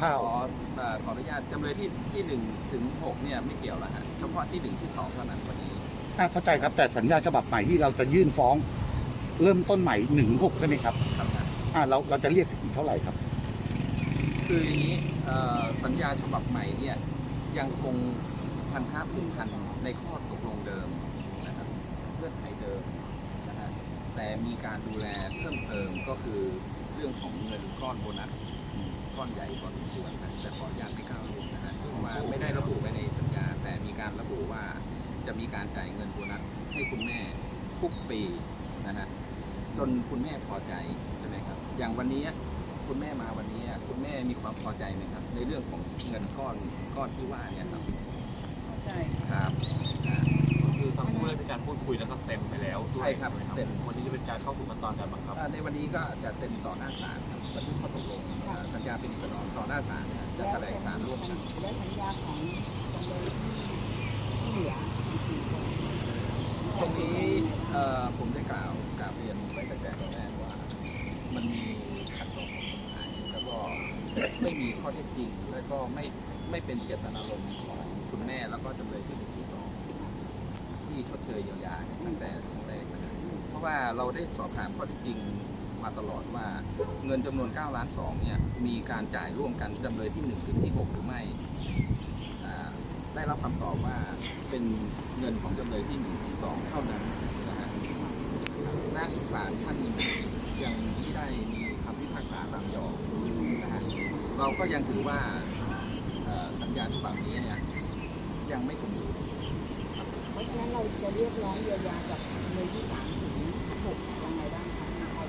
คร่าขวอเอ่อขออนุญาตจำเลยที่ที่หนึ่งถึงหกเนี่ยไม่เกี่ยวแล้วฮะเฉพาะที่หนึ่งที่สองเท่านั้นวันนี้ๆอ่าเข้าใจครับ แต่สัญญาฉบับใหม่ที่เราจะยื่นฟ้อง เริ่มต้นใหม่หนึ่งหกใช่ไหมครับครับนะอ่าเราเราจะเรียกอีกเท่าไหร่ครับ คืออย่างนี้เอ่อสัญญาฉบับใหม่เนี่ยยังคงพันธะผูกพันในข้อตกลงเดิมนะครับเงื่อนไขเดิมนะฮะแต่มีการดูแลเพิ่มเติมก็คือเรื่องของเงินก้อนโบนัส ก้อนใหญ่ก้อนควรนะแต่ขออนุญาตไม่กล้าระบุนะฮะซึ่งว่าไม่ได้ระบุไว้ในสัญญา แต่มีการระบุว่าจะมีการจ่ายเงินโบนัสให้คุณแม่ทุกปีนะฮะจนคุณแม่พอใจใช่ไหมครับ อย่างวันนี้คุณแม่มาวันนี้อะคุณแม่มีความพอใจไหมครับ ในเรื่องของเงินก้อนก้อนที่ว่าเนี่ยครับเข้าใจครับอ่าก็คือทั้งคู่ได้เป็นการพูดคุย ใช่ครับไหมเซ็นวันนี้จะเป็นการเข้าสู่ขั้นตอนการบังคับอ่าในวันนี้ก็จะเซ็นต่อหน้าศาลครับบันทึกข้อตกลงอ่าสัญญาเป็นเอกนองต่อหน้าศาลนะจะแถลงศาลร่วมกันและสัญญาของจำเลยที่ที่เหลืออีกสี่คนตรงนี้เอ่อผมได้กล่าวกล่าวเรียนไว้ตั้งแต่ตอนแรกว่า มันมีขัดต่อกฎหมายแล้วก็ไม่มีข้อเท็จจริง แล้วก็ไม่ไม่เป็นเจตนารมณ์ของคุณแม่แล้วก็จำเลยที่หนึ่งที่สองที่ชดเชยเยียวยาตั้งแต่ ว่าเราได้สอบถามข้อท็จจริงมาตลอดว่าเงินจำนวน 9 ล้าน2เนี่ยมีการจ่ายร่วมกันจำเลยที่1ถึงที่ 6 หรือไม่ ได้รับคำตอบว่าเป็นเงินของจำเลยที่1ที่2เท่านั้นนะฮะนักศาลท่านยังไม่ได้มีคำพิพากษาตามยอมนะฮะเราก็ยังถือว่าสัญญาฉบับนี้เนี่ยยังไม่สมบูรณ์เพราะฉะนั้นเราจะเรียกร้องเยียวยาจากจำเลยที่สาม ถึงหกยังไงบ้างคะ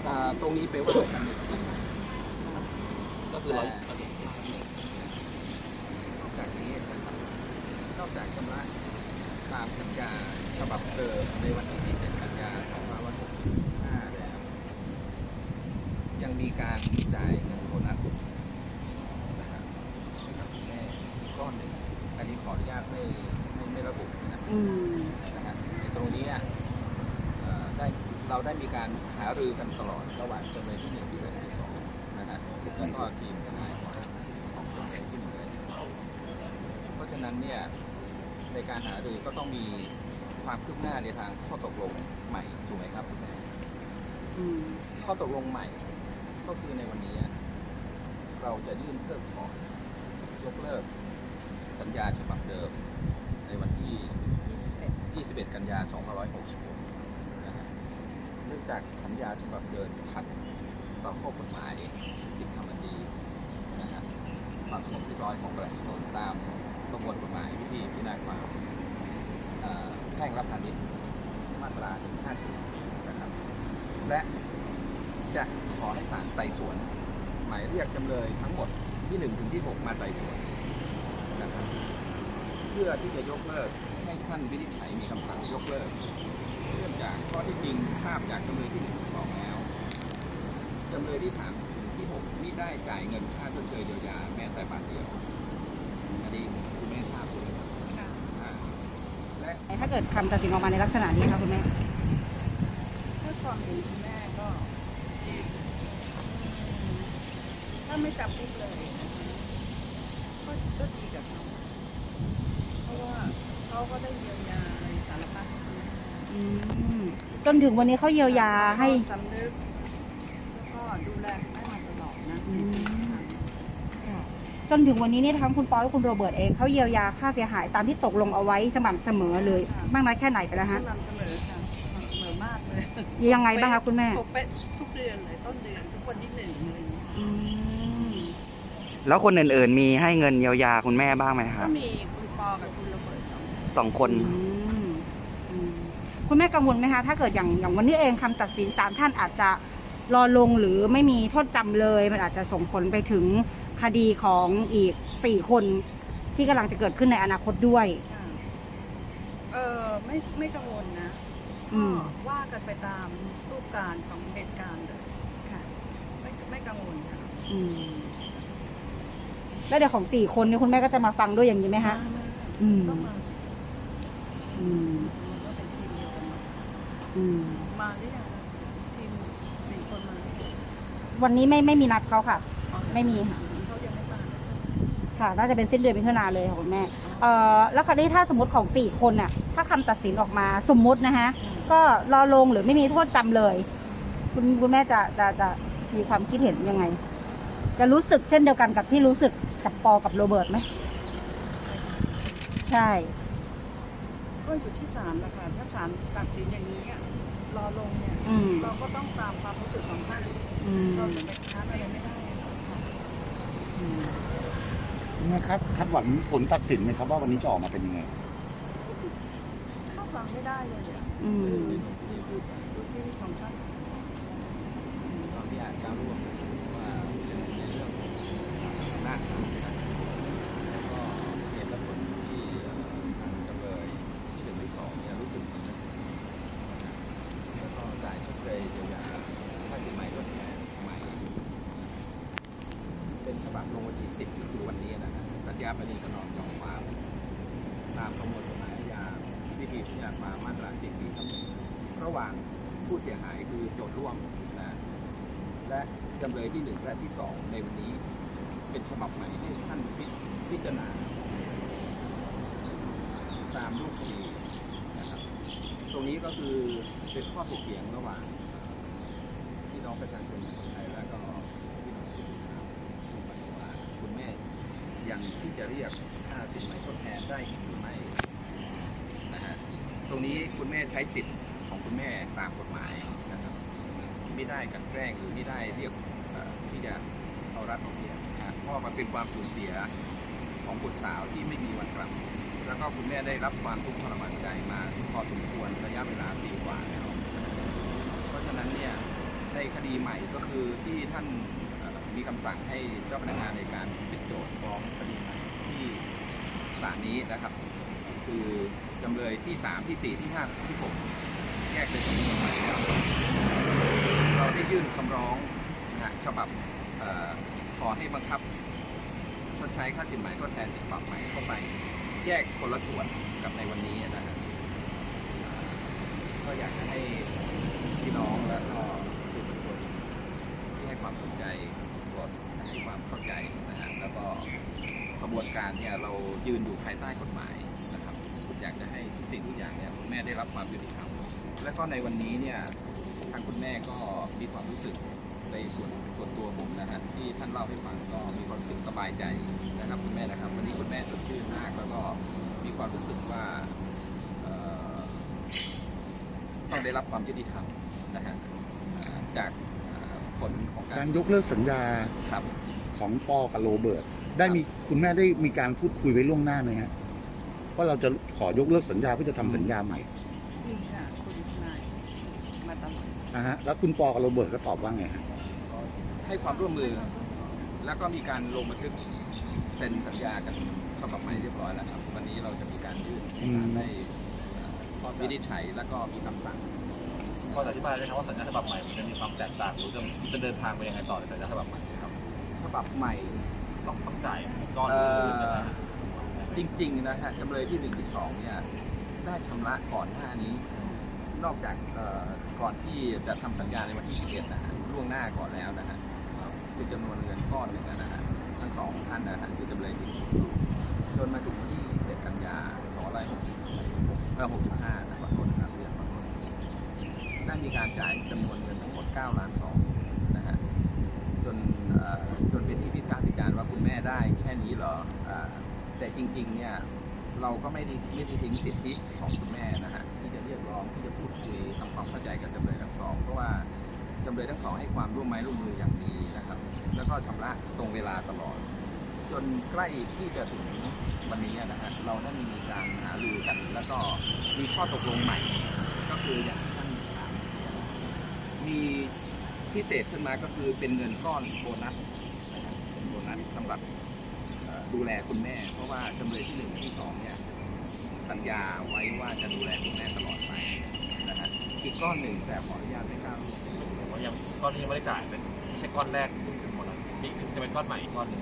อ่าตรงนี้ไปว่ากันอีกทีก็คือเรานอกจากนี้นะครับนอกจากชำระตามสัญญาฉบับเดิมในวันที่27กันยายน2565แล้ว ยังมีการจ่ายเงินโบนัสนะครับให้กับคุณแม่อีกก้อนหนึ่ง อันนี้ขออนุญาตไม่ไม่ไม่ระบุนะ อืม นะฮะในตรงนี้อะเอ่อได้เราได้มีการหารือกันตลอดระหว่างจำเลยที่หนึ่งที่ที่สองนะฮะแล้ว ก็ทีมทนายของของจำเลยที่หนึ่งและที่สองเพราะฉะนั้นเนี่ยในการหารือก็ต้องมีความคืบหน้าในทางข้อตกลงใหม่ถูกไหมครับคุณแม่อืมข้อตกลงใหม่ ก็คือในวันนี้อะเราจะยื่นเพิกถอนยกเลิก สัญญาฉบับเดิม ในวันที่ 21 กันยา 2566นะฮะเนื่องจากสัญญาฉบับเดิมขัด ต่อข้อกฎหมายสิทธิธรรมดีนะฮะความสงบเรียบร้อยของประชาชนตามประมวลกฎหมายวิธีพิจารณาความแพ่งรับพาณิชย์มาตรา 150 นะครับ และจะขอให้ศาลไต่สวน หมายเรียกจำเลยทั้งหมดที่ 1 ถึงที่ 6 มาไต่สวนนะครับเพื่อที่จะยกเลิกให้ท่านวินิจฉัยมีคำสั่งยกเลิกเนื่องจากข้อที่จริงทราบจากจำเลยที่ จำเลยที่3ถึงที่6มิได้จ่ายเงินค่าชดเชยเยียวยาแม้แต่บาทเดียว อันนี้คุณแม่ทราบด้วยครับอ่าและ ถ้าเกิดคำตัดสินออกมาในลักษณะนี้ค่ะคุณแม่ ถ้าความเห็นคุณแม่ก็ถ้าไม่จำคุกเลยก็ก็ดีกับเขาเพราะว่าเขาก็ได้เยียวยาในสารพัดอืมจนถึงวันนี้เขาเยียวยาให้ สำนึก แล้วก็ดูแลคุณแม่มาตลอดนะอืมจนถึงวันนี้เนี่ยทั้งคุณปอและคุณโรเบิร์ตเองเขาเยียวยาค่าเสียหายตามที่ตกลงเอาไว้สม่ำเสมอเลยมากน้อยแค่ไหนไปแล้วสฮะม่ำเสมอค่ะสม่ำเสมอมากเลยยังไงบ้างคะคุณแม่ปกเป๊ะทุกเดือนเลยต้นเดือนทุกวันที่หนึ่งอะไรอย่างเงี้ยอืมแล้วคนอื่นๆ มีให้เงินเยียวยาคุณแม่บ้างไหมคก็รับมีคุณปอกับคุณระเบิดสองคนสองคน อืมอืมคุณแม่กังวลไหมคะถ้าเกิดอย่างอย่างวันนี้เองคำตัดสินศาลท่านอาจจะ รอลงหรือไม่มีโทษจำเลย มันอาจจะส่งผลไปถึงคดีของอีกสี่คนที่กำลังจะเกิดขึ้นในอนาคตด้วย ค่ะเออไม่ไม่กังวลนะอืก็ม ว่ากันไปตามรูปการณ์ของเหตุการณ์เลยค่ะ ไม่ไม่กังวลค่ะอืมแล้วเดี๋ยวของสี่คนนี้คุณแม่ก็จะมาฟังด้วยอย่างนี้ไหมฮะอืม ก็มาอืม ก็เป็นทีมเดียวกันหมด อืม มาหรือยังทีมสี่คนมาหรือยัง วันนี้ไม่ไม่มีนัดเขาค่ะอ๋อไม่มีค่ะเขายังไม่มาใช่ไหมค่ะ น่าจะเป็นสิ้นเดือนมิถุนาเลยค่ะคุณแม่ เอ่อ แล้วคราวนี้ถ้าสมมติของสี่คนน่ะ ถ้าคำตัดสินออกมาสมมุตินะคะก็รอลงหรือไม่มีโทษจำเลย คุณคุณแม่จะจะจะมีความคิดเห็นยังไง จะรู้สึกเช่นเดียวกันกับที่รู้สึกกับปอกับโรเบิร์ตไหม ใช่ ก็อยู่ที่ศาลแหละค่ะถ้าศาลตัดสินอย่างนี้อะ รอลงเนี่ย อืม เราก็ต้องตามความรู้สึกของท่านอืมเราจะไปค้านอะไรไม่ได้ค่ะอืมคุณแม่ครับคาดหวังผลตัดสินไหมครับว่าวันนี้จะออกมาเป็นยังไง คาดหวังไม่ได้เลยอะอืม อยู่อยู่อยู่ที่ของท่าน ตอนที่อาจจะร่วมว่าในเรื่องของหน้าศาลนะครับแล้วก็เหตุและผลที่ทางจำเลยหนึ่งหรือสองเนี่ยรู้สึกผิดแล้วก็จ่ายชดเชยเยียวยาค่าสินไหมทดแทนใหม่ เป็นฉบับลงวันที่ 10ก็คือวันนี้นะสัญญาปณีประนอมยอมความตามประมวลกฎหมายอาญาวิธีพิจารณามาตรา44ทั้งหมดระหว่างผู้เสียหายคือโจทย์ร่วมนะและจำเลยที่1และที่2ในวันนี้ เป็นฉบับใหม่ให้ท่านพิพิจารณา ตามรูปคดีนะครับ ตรงนี้ก็คือเป็นข้อถกเถียงระหว่างพี่น้องประชาชนคนไทยและก็พี่น้องผู้สื่อข่าวคุณปฏิวัติคุณแม่ ยังที่จะเรียกค่าสินไหมทดแทนได้อีกหรือไม่นะฮะตรงนี้คุณแม่ใช้สิทธิ์ของคุณแม่ตามกฎหมายนะครับไม่ได้กันแกล้งหรือไม่ได้เรียกที่จะเอารัดเอาเปรียบนะเพราะมันเป็นความสูญเสียของบุตรสาวที่ไม่มีวันกลับ แล้วก็คุณแม่ได้รับความทุกข์ทรมานใจมาพอสมควรระยะเวลาปีกว่าแล้ว เพราะฉะนั้นเนี่ยในคดีใหม่ก็คือที่ท่าน มีคำสั่งให้เจ้าพนักงานในการพิจโจทย์ฟ้องคดีที่ศาลนี้นะครับ คือจำเลยที่ 3 ที่ 4 ที่ 5 ที่ 6 แยกเป็นคดีใหม่แล้วเราได้ยื่นคำร้องนะฮะฉบับออขอให้บังคับ ชดใช้ค่าสินไหมทดแทนฉบับใหม่เข้าไป แยกคนละส่วนกับในวันนี้นะฮะก็อยากจะให้พี่น้องและก็สื่อมวลชนที่ให้ความสนใจ ให้ความเข้าใจนะฮะแล้วก็กระบวนการเนี่ยเรายืนอยู่ภายใต้กฎหมายนะครับอยากจะให้ทุกสิ่งทุกอย่างเนี่ยคุณแม่ได้รับความยุติธรรมและก็ในวันนี้เนี่ยทางคุณแม่ก็มีความรู้สึกในส่วนส่วนตัวผมนะฮะที่ท่านเล่าให้ฟังก็มีความรู้สึกสบายใจนะครับคุณแม่นะครับ วันนี้คุณแม่สดชื่นมาก แล้วก็มีความรู้สึกว่าต้องได้รับความยุติธรรมนะฮะจาก ผลของกาการรยกเลิกสัญญาครับ ของปอกับโรเบิร์ตได้มีคุณแม่ได้มีการพูดคุยไว้ล่วงหน้าไหมฮะว่าเราจะขอยกเลิกสัญญาเพื่อจะทำสัญญาใหม่นี่ค่ะคุณทนายมาตลอดนะฮะแล้วคุณปอกับโรเบิร์ตก็ตอบว่าไงฮะให้ความร่วมมือ แล้วก็มีการลงบันทึกเซ็นสัญญากันฉบับใหม่เรียบร้อยแล้วครับ วันนี้เราจะมีการยื่นให้ศาลได้เอ่อวินิจฉัยแล้วก็มีคำสั่ง พอจะอธิบายได้ไหมว่าสัญญาฉบับใหม่มันจะมีความแตกต่างหรือจะจะเดินทางไปยังไงต่อในสัญญาฉบับใหม่ครับฉบับใหม่ต้องต้องจ่ายก้อนเอ่อยังอไงจริงๆนะฮะจำเลยที่หนึ่งที่สองเนี่ยได้ชำระก่อนหน้านี้ นอกจากเอ่อก่อนที่จะทำสัญญาในวันที่11นะฮะล่วงหน้าก่อนแล้วนะฮะคือจำนวนเงินก้อนหนึ่งนะฮะทั้งสองท่านนะฮะคือจำเลยที่จนมาถึงวันที่7กันยา266เออ65นะขอโทษนะครับเรียนขอโทษได้ มีการจ่ายจำนวนเงินทั้งหมด9ล้าน2นะฮะจนจนเป็นที่พิพากษาพิจารณ์ว่าคุณแม่ได้แค่นี้เหรออแต่จริงๆเนี่ยเราก็ไม่ได้ไม่ได้ทิ้งสิทธิของคุณแม่นะฮะที่จะเรียกร้องที่จะพูดคุยทำความเข้าใจกับจำเลยทั้งสองเพราะว่าจำเลยทั้งสองให้ความร่วมไม้ร่วมมืออย่างดีนะครับ แล้วก็ชำระตรงเวลาตลอด จนใกล้ที่จะถึงวันนี้นะฮะเราได้มีการหารือกันแล้วก็มีข้อตกลงใหม่ ก็คืออย่าง มีพิเศษขึ้นมาก็คือเป็นเงินก้อนโบนัสโบนัสสำหรับดูแลคุณแม่ เพราะว่าจำเลยที่หนึ่งที่สองเนี่ยสัญญาไว้ว่าจะดูแลคุณแม่ตลอดไปนะฮะอีกก้อนหนึ่งแต่ขออนุญาตไม่กล้าลง ผมว่ายังก้อนนี้ยังไม่ได้จ่ายเป็นไม่ใช่ก้อนแรกที่เป็นหมดแล้วอีกจะเป็นก้อนใหม่อีกก้อนหนึ่ง